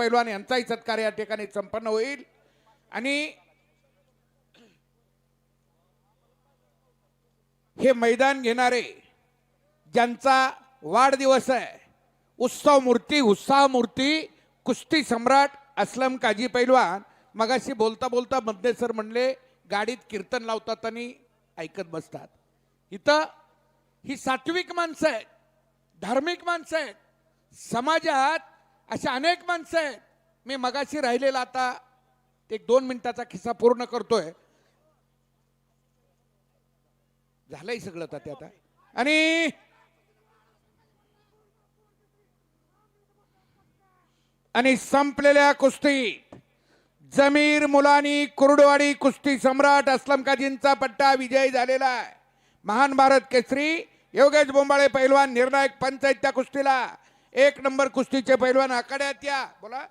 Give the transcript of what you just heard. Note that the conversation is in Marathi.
पैलवान यांचाही सत्कार या ठिकाणी संपन्न होईल. आणि हे मैदान घेणारे ज्यांचा वाढदिवस आहे उत्सव मूर्ती उत्साह मूर्ती कुस्ती सम्राट असलम काजी पैलवान मगाशी बोलता बोलता मध्ये सर म्हणले गाडीत कीर्तन लावतात आणि ऐकत बसतात. इथं ही सात्विक माणसं आहेत धार्मिक माणसं आहेत समाजात अशा अनेक माणसं आहेत. मी मगाशी राहिलेला आता एक दोन मिनिटाचा खिस्सा पूर्ण करतोय. झालंय सगळं तात्या आता. आणि आणि संपलेल्या कुस्तीत जमीर मुलानी कुर्डवाडी कुस्ती सम्राट असलम काजींचा पट्टा विजय झालेला आहे. महान भारत केसरी योगेश बोंबाळे पैलवान निर्णायक पंचायत त्या कुस्तीला. एक नंबर कुस्तीचे पैलवान आकड्यात या. बोला.